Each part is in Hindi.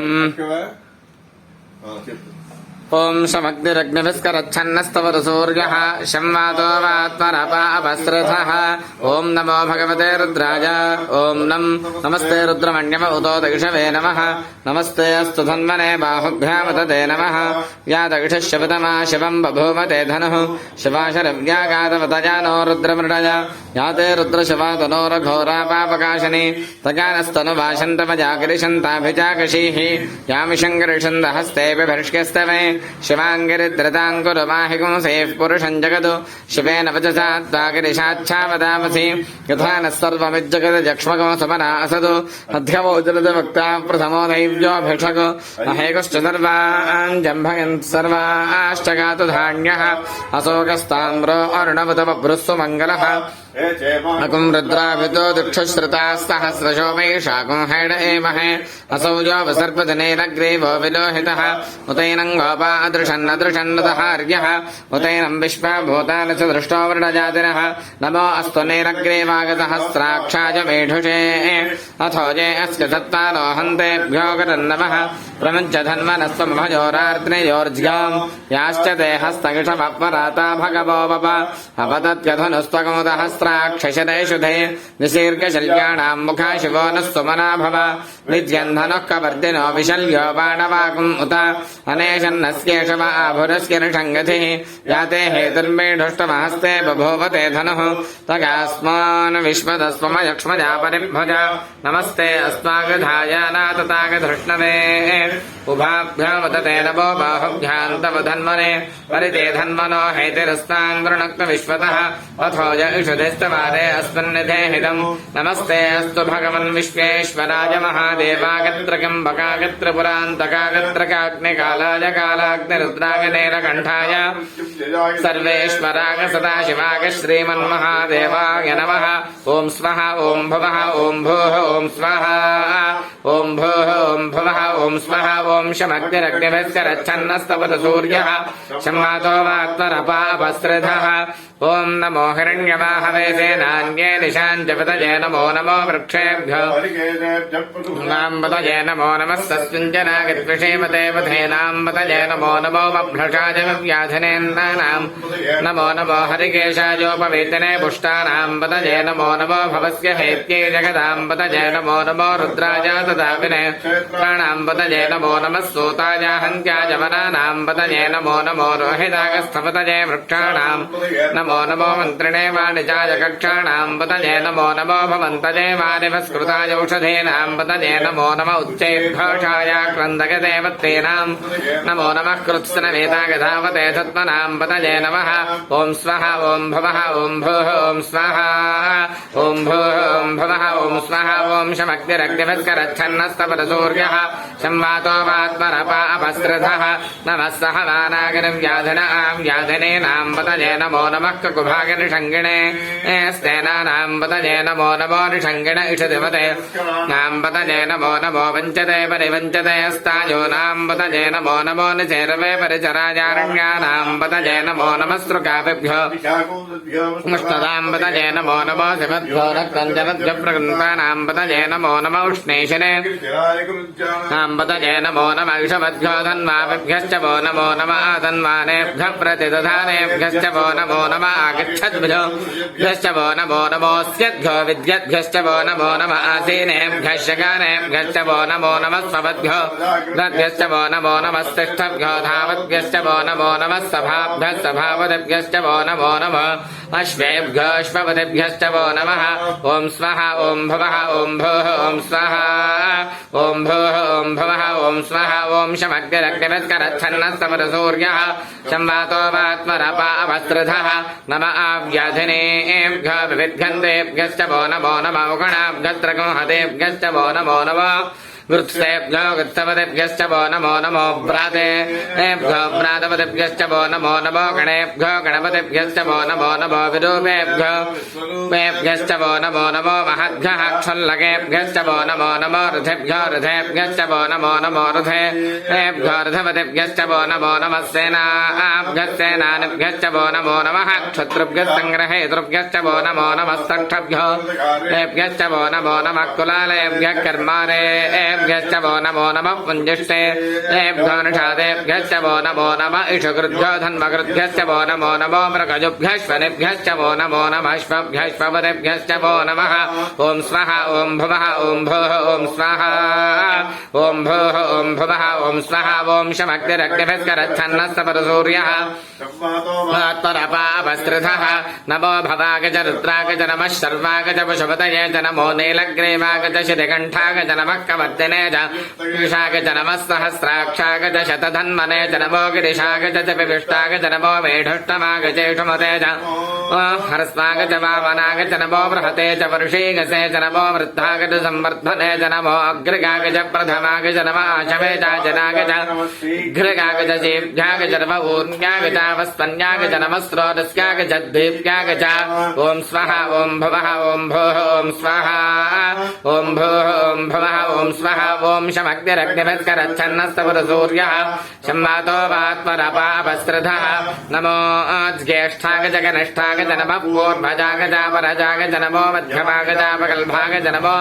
Hmm. ॐ समग्निरग्निभिस्करच्छन्नस्तवरसूर्यः शंवातो वात्मरपापस्रथः ॐ नमो भगवते रुद्राय ओं नम नमस्ते रुद्रमण्यम उतो दक्षवे नमः। नमस्ते अस्तु धन्वने बाहुभ्यामतते नमः। या दक्षः शपतमा शिवम् बभूमते धनुः। शिवाशरव्यागातवतया रुद्रमृडय। యాతే రుద్రశవాతనోరఘోరాపాపకాశని తగానస్తను భాషంతమజాకరిషంతాభిజాకషీః యామిషంగరిషందహస్తేపి భర్ష్యస్తవే శివాంగిరిద్రతాంకురుమాహిగుంసేః పురుషం జగదు శివేన వచసా త్వాగిరిషాచ్ఛావదామసి యథా నः సర్వమిజ్జగద్ జక్ష్మగం సమనా అసదు మధ్యమోజలదవక్తా ప్రథమో దైవ్యోభిషక్ అహేకశ్చ సర్వాన్ జంభయన్ సర్వాశ్చగాతు ధాన్యः అశోకస్తామ్రో అరుణవతవభృస్సు మంగళः अकुम रुद्राभितो दुक्षश्रुतास्तहस्रशो वैशाकुं एमहे असौ जो वसर्पधनेरग्रीवो विलोहितः। उतैनं गोपादृशन्नदृशन्नदहार्यः उतैनं विश्वभूता च दृष्टो वृणजातिनः। नमो अस्तु नेरग्रीवागसहस्राक्षाय मेढुषे। अथो जे अस्य सत्तानो गतन्नमः। प्रमुञ्च धन्वनस्त्वमभयोरार्त्नेयोर्ज्याम् याश्च ते भगवो वप शुधे निशीर्घशल्याणाम् मुखा शिवो नः सुमना भव। नित्यन्धनुः कवर्दिनो विशल्यो बाणवाकुम् उत। अनेशन्नस्येषव आभुरस्य निषङ्गतिः याते हेतुर्मेढुष्टमहस्ते बभूवते धनुः। तगास्मान् विश्वदस्वमयक्ष्मजा परिभुज नमस्ते अस्माकधाय नातताकधृष्णवे उभाभ्यामुदते नवो बाहुभ्याम् तव परिते धन्वनो हेतिरस्तान् वृणक्त विश्वतः अथो य अस्मन्निधे हितम् नमस्ते, अस्तु भगवन् विश्वेश्वराय महादेवागत्र किम्बकागत्र पुरान्तकागत्र काग्निकालाय कालाग्निरुद्राय नीलकण्ठाय सर्वेश्वराग सदाशिवाग श्रीमन्महादेवाय नमः। ॐ स्वः ॐ भवः, ॐ भूः, ॐ स्वाहा। ॐ भूः, ॐ भवः, ॐ स्वः ॐ शमग्निरग्निभस्य रच्छन्नस्तपत सूर्यः। शम्मातो वात्मरपापस्रधः ॐ नमो हिरण्यवाहवे सेनान्ये निशान् जपतये नमो नमो वृक्षेभ्यो नमो नमः सस्मिञ्जनागद्विषेमते पथेनाम्बतये नमो नमो मभ्रषाय व्याधनेन्दानाम् नमो नमो हरिकेशायोपवेतने पुष्टानाम् पतये नमो नमो भवस्य हेत्यै जगदाम् पतये नमो नमो प्राणाम् नमो नमः नमो नमो वृक्षाणाम् नमो नमो मन्त्रिणे वाणिजाय कक्षाणाम् पतये नमो नमो भवन्तये वानिभस्कृताय औषधीनाम् पतये नमो नम उच्चैर्घोषाय क्रन्दगदेवत्तेनाम्। नमो नमः कृत्स्नवेदागधावते सत्मनाम् पतये नमः। ॐ स्वः ॐ भवः, ॐ भूः, ॐ स्वाहा। ॐ भूः, ॐ भवः, ॐ स्वाहा। ॐ शमग्निरग्निभस्करच्छन्नस्तपरसूर्यः संवातो वात्मरपापस्रधः नमः सह वानागिरिव्याधिनाम् व्याधिनीनाम् पतये नमो नमः। ककुभागिनिषङ्गिणे। स्तेनानाम् पतये नमो नमो निषङ्गिण इषदिवते नाम् पतये नमो नमो वञ्चते परिवञ्चते अस्तायो नाम् पतये नमो नमो निचेरवे परिचराजारण्यानाम् पतये नमो नमः सृकाभिभ्यो मुष्टदाम् पतये नमो नमो शिवद्भ्यो रक्तञ्जवद्भ्य प्रकृन्तानाम् पतये नमो नम उष्णेशिने नाम् पतये नमो नम इषवद्भ्यो धन्वाभिभ्यश्च वो नमो नम आधन्वानेभ्यः प्रतिदधानेभ्यश्च वो नमो नम आगच्छद्भ्यो भ्यश्च वो नमो नमोऽस्यद्भ्यो विद्यद्भ्यश्च वो नमो नम आसीनेभ्यः शकानेभ्यश्च वो नमो नमः स्वपद्भ्यो गद्भ्यश्च वो नमो नमस्तिष्ठभ्यो धावद्भ्यश्च वो नमो नमः सभाभ्यः सभावद्भ्यश्च वो नमो नमः अश्वेभ्यो अश्वपतिभ्यश्च वो नमः ॐ स्वः ॐ भवः ॐ भूः ॐ स्वाहा ॐ भूः ॐ भवः ॐ स्वः ॐ शमग्निरग्निवस्करच्छन्नस्तमरसूर्यः संवातो वात्मरपावस्त्रधः नम आव्याधिनेभ्यो विविध्यन्तेभ्यश्च वो नमो नमो गणाभ्यस्त्रगोहतेभ्यश्च वो नमो नमः वृत्सेभ्यो वृत्तपतिभ्यश्च वो नमो नमो भ्रातेभ्यो भ्रातपतिभ्यश्च वो नमो नमो गणेभ्यो गणपतिभ्यश्च वो नमो नमो विरूपेभ्यो वेभ्यश्च नमो नमो महद्भ्यः क्षुल्लकेभ्यश्च वो नमो नमो रथेभ्यो रथेभ्यश्च नमो नमो रथेभ्यो रथपतिभ्यश्च वो नमो नमः सेनाभ्यस्सेनानिभ्यश्च वो नमो नमः क्षत्रुभ्यः सङ्ग्रहेतृभ्यश्च वो नमो नमः सक्षभ्यो नमो नमः कुलालयेभ्यः कर्मारे निषादेभ्यश्च वो नमो नमः पुञ्जिष्टे वो नमो नम इषुकृभ्यो धन्वकृभ्यश्च वो नमो नमो मृगजुभ्यश्वनेभ्यश्च वो नमो नमश्वभ्यश्वपदेभ्यश्च वो नमः ॐ स्वः ॐ भुवः ॐ भोः ॐ स्वाहा नमो भवागज रुद्रागज नमः शर्वागज पशुपतये नमो नीलग्रीवागज शिरिकण्ठागज नमः कवर्तिने च। ईशागज नमः शतधन्मने च नमो गिरिशागज च। विविष्टागज नमो मेढुष्टमागजेषुमते च हरस्वागज वामनागज नमो बृहते च वर्षीगसे च नमो वृद्धागज संवर्धने च नमो अग्रगागज प्रथमागज नमः आशवे च जनागज घृगागज जेभ्यागज नम ऊर्ण्यागजावस्पन्यागज नमस्रोदस्यागज दीप्यागज ॐ स्वः ॐ भवः ॐ भोः ॐ स्वाहा। ॐ भोः ॐ भवः ॐ स्वः ॐ नमो ज्येष्ठागज गनिष्ठागज नमः पूर्भजागज परजागज नमो मध्यमागजापकल्भागज नमो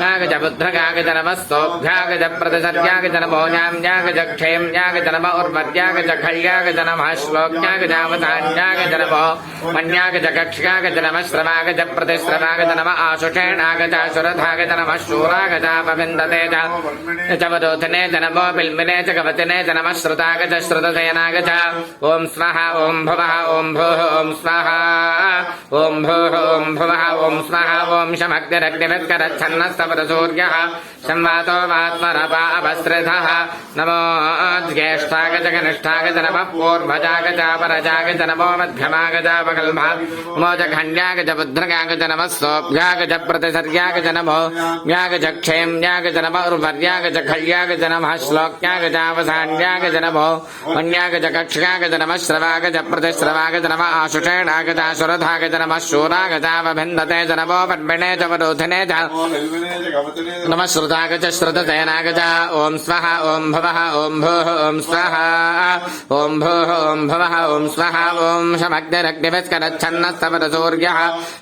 नागज बुद्धगागज नमः सोऽभ्यागज प्रतिसर्यागज नमो न्याम्यागज क्षेम्यागज नम उर्वर्यागज खल्यागज नमः श्लोक्यागजावतान्यागज नमो मन्यागज कक्ष्यागज नमः श्रवागज प्रतिश्रवागज नम आशुषेणागज सुरथागज नमः शूरागजापविन्दते च। वरोधने च नमो बिल्मिने च कवतिने च नमः ॐ स्वाहा, ॐ भवः, ॐ भोः, ॐ स्वाहा। ॐ भोः, ॐ भुवः, ॐ स्वाहा। ॐ संवातो वात्मरपापस्त्रिधः नमो ज्येष्ठागज कनिष्ठागज नमः पूर्वजागजापरजागज, नमो मध्यमागजापकल्भा मोजखण्ड्यागज बुद्ध्रगागज नमः सोऽभ्यागज प्रतिसर्यागज नमो व्यागज क्षेम्यागज नम उर्वर्यागज खल्यागज नमः श्लोक्यागजावसान्यागज नमो मन्यागज कक्ष्यागज नमः श्रवागज प्रतिश्रवागज नम आशुषेणागजासुरथागज नमः शूरागजावभिन्दते च नमो पद्मिणे च वरोधिने च नमः श्रुतागज श्रुतसेनागज ॐ स्वः ॐ भवः, ॐ भोः, ॐ स्वाहा। ॐ भोः, ॐ भवः, ॐ स्वाहा। ॐ शमग्निरग्निभिस्करच्छन्नस्तपरसूर्यः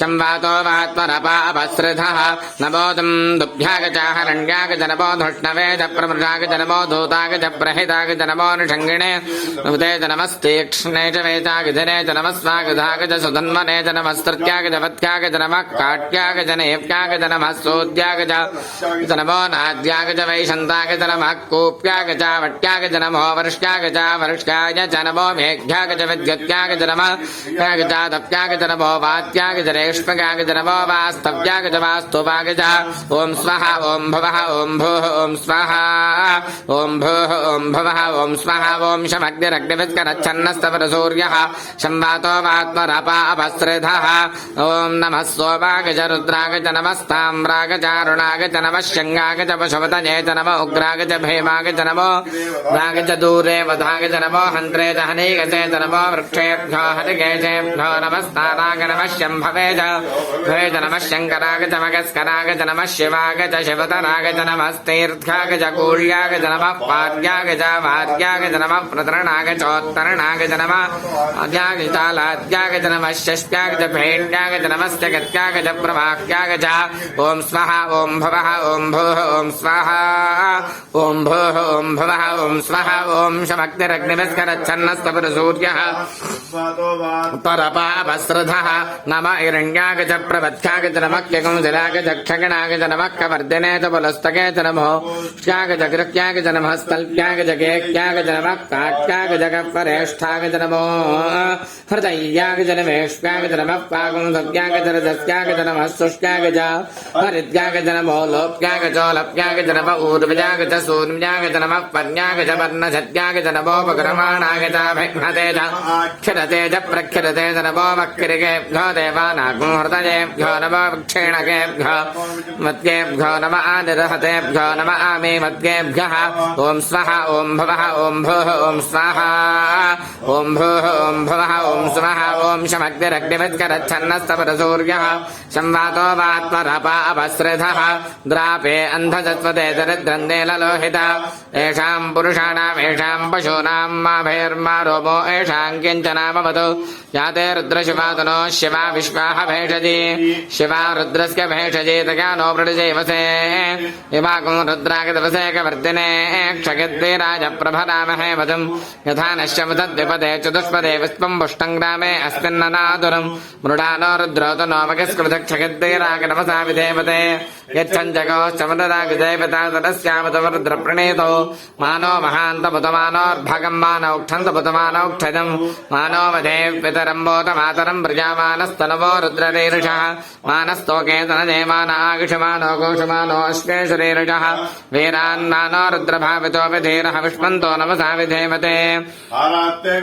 संवातो वात्मरपापस्रिधः नमोदम् दुभ्यागज हरण्यागज नमो धुष्णवे च प्रमृषागज नमो धूतागज प्रहितागज नमो निषङ्गिणे नुते च नमस्तीक्ष्णे च वेतागजने च नमः स्वागधागज सुधन्वने च नमस्तृत्यागज वत्यागज नमः काट्यागज नेप्यागज नमः सोद्यागज च नमो नाद्यागज वैशन्तागज नमः कूप्यागज वट्यागज नमो वर्ष्यागज वर्ष्याय च नमो मेघ्यागज विद्युत्यागज नमः त्यागजादप्यागज नमो वात्यागज रेष्मगागज नमो वास्तव्यागज वास्तुवागज ॐ स्वः ॐ भवः ॐ भोः ॐ स्वाहा। ॐ भोः ॐ भवः। ॐ स्वाहा ॐ शमग्निरग्निविस्करच्छन्नस्तपरसूर्यः संवातो वात्मरपापस्त्रिधः ॐ नमः सोमागज रुद्रागज नमस्ताम्रागजारुणागज नमः शङ्गागज पशुपतये च नमो उग्रागज भीमागज नमो नागज दूरे वधागज नमो हन्त्रे च हनीगजे च नमो वृक्षेभ्यो हरिकेशेभ्यो नमस्ताराग नमः शम्भवे च भवे च नमः शङ्करागज मगस्करागज नमः शिवागज शिवतरागज नमस्तीर्थ्यागज कूल्यागज नमः पार्यागज वार्यागज नमः प्रतरणागजोत्तरणागज नमः अद्यागजालाद्यागज नमः षष्ट्यागज भेण्यागज नमस्य गत्यागज प्रवाह्यागज ॐ स्वः ॐ भवः ॐ भोः ॐ स्वाहा। ॐ भोः ॐ भवः ॐ स्वः ॐ शमग्निरग्निभिस्करच्छन्नस्तपुरसूर्यः परपापस्रधः, नम हिरण्यागज प्रवध्यागज नमः क्यकुंजलागज क्षगणागज नमः कवर्दिने च पुलस्तके च नमो श्यागज गृह्यागज नमः स्तल्प्यागज गेह्यागज नमः काट्यागज गपरेष्ठागज नमो हृदय्यागज नमेष्यागज नमः पाकुंसव्यागज रजस्यागज नमः सुष्यागज हरिद्यागज नमो लोप्यागजोलप्यागज नम ऊर्वजागज सूर्यागज नमः पर्यागज वर्णसत्यागज नमोपक्रमाणागज भिघ्नते च क्षरते च प्रक्षरते च नमो नमो नम आनिरहतेभ्यो नम आमे मद्येभ्यः ॐ स्वः ॐ भवः, ॐ भोः, ॐ स्वाहा। ॐ भोः, ॐ भवः, ॐ स्वः ॐ शमग्निरग्निवत्करच्छन्नस्तपरसूर्यः संवातो वात्मरपा अपसृधः द्रापे अन्धसत्वते दरिद्रन्दे ललोहित येषाम् पुरुषाणाम् येषाम् पशूनाम् मा भैर्मा रोमो येषाम् किञ्चनामवतु याते रुद्रशिवातनो शिवा विश्वाः भेषजी। शिवा रुद्रस्य भेषजी, तया नो मृडजैवसे इवाकुं रुद्रागतवसेकवर्तिने क्षगिद्वीराज प्रभरामहे वधुम्। यथा नश्यमुतद्विपदे चतुष्पदे विश्वम् पुष्टम् ग्रामे अस्मिन्ननादुरम्। मृडानो रुद्रोतु नोमकस्कृतक्षगिद्वीरागतवसा विधेवते। यच्छञ्जगोश्चमददाविदेवता तदस्यामतवरुद्रप्रणीतो। मानो महान्तमुतमानोर्भगम् मानौक्षन्तमुतमानौक्षजम् मानो वधे पितरम् बोतमातरम् प्रजामानस्तनवो रुद्ररीरुषः मानस्तोके तनजयमान వీరుజ వీరాన్నానో రుద్రభావితో విధీర విష్మంతో నమసా విధేమతే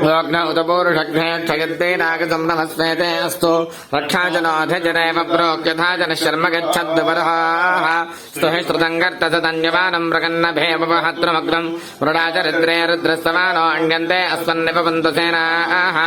లోగ్న ఉదపూరుషగ్నే క్షయద్దే నాగజం నమస్వేతే అస్తు రక్షాజనోధజరేవ ప్రోక్యథాజన శర్మ గచ్చద్వరహ స్తుహి శృతంగర్తసతన్యవానం ప్రగన్నభేమవహత్రమగ్రం మృడాచరిద్రే రుద్రస్తవానో అణ్యంతే అస్మన్నిపవంతు సేనాః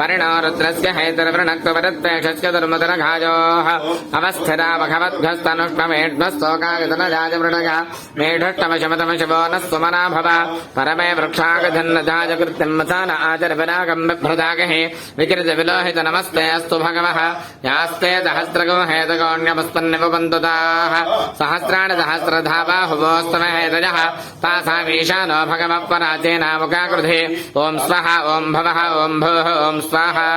పరిణో రుద్రస్య హైతరవృణక్వరత్వేషస్య దుర్మదనఘాజోః అవస్థిరావఘవద్భ్యస్తనుష్మవేడ్భస్తోకాగతనజాజ परिणो रुद्रस्य हेतरवृणक्वरत्प्रेषस्य दुर्मदरघायोः अवस्थिरा भगवद्भस्तनुष्ममेढ्मस्तोकागतनजाजमृडग मेढष्टमशमतमशिवो न स्वमना भव परमे वृक्षागधन्नजाज कृत्यम् मसान आचरविरागम् बिभ्रदागहि विकृत विलोहित नमस्ते अस्तु भगवः। यास्ते सहस्रगो हेतगोण्यमस्पन्निपबन्धुताः सहस्राणि सहस्रधाबाहुवोस्तम हेतजः तासामीशानो भगवः पराचेनामुकाकृधि ॐ स्वः ॐ भवः, ॐ भूः, ॐ स्वाहा।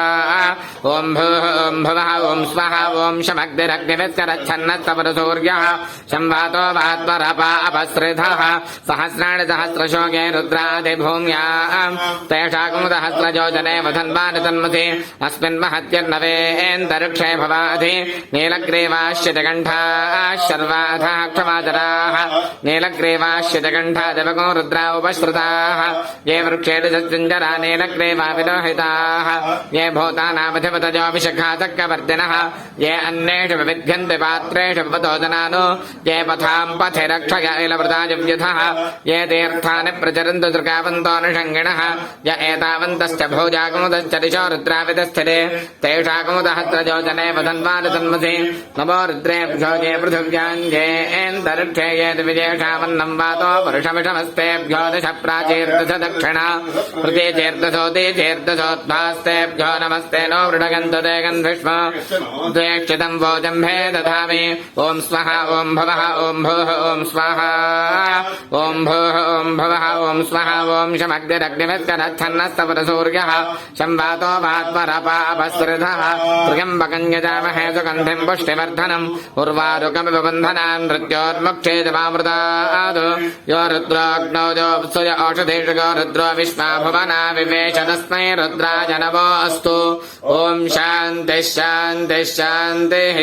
ॐ भूः, ॐ भवः, ॐ स्वः ॐ शमग्निरग्निवित्करच्छन्नस्तपरसूर्यः अपसृधः सहस्राणि सहस्रशोके रुद्रादिभूम्या तेषाकं सहस्रजोजने वधन्वानि अस्मिन् भवाधि नीलग्रीवाश्यतकण्ठाः शर्वाधाः क्षमाचराः नीलग्रीवाश्यतकण्ठा देवको रुद्रा उपश्रुताः। ये वृक्षेण नीलग्रीवा विलोहिताः। ये भूतानामधिपतजो विशखाचक्रवर्तिनः ये अन्येषु विविध्यन्ति पात्रेषु भवतोदनानो ये पथि रक्षय इलवृताजव्यथः ये तीर्थानि प्रचरन्तु दृगावन्तोऽनुषङ्गिणः य एतावन्तश्च भोजाकुमुदश्च दिशो रुद्राविदस्थिरे तेषाकुमुदहस्रजोजने वदन्वानि तन्मसि नमो रुद्रेभ्यो ये एन्तरिक्षे विजेषावन्नम् वातो पुरुषमिषमस्तेभ्यो दश प्राचीर्दश दक्षिणा नमस्ते नो मृडगन्त ते गन्धिष्म। द्वेक्षितम् वोजम्भे दधामि। ॐ स्वः ॐ भवः, ॐ भूः। ॐ स्वाहा ॐ भूः ॐ भवः ॐ स्वः ॐ शमग्निरग्निवत्करच्छन्नस्तपरसूर्यः संवातो वात्मरपापसृधः त्र्यम्बकम् यजामहे सुगन्धिम् पुष्टिवर्धनम् उर्वारुकमिव बन्धनान् मृत्योर्मुक्षेजमामृताद् यो रुद्रोऽग्नौ जोत्सुय औषधेषु गो रुद्रो विश्वा भुवना विवेश तस्मै रुद्राय नमो अस्तु ॐ शान्तिः शान्तिः शान्तिः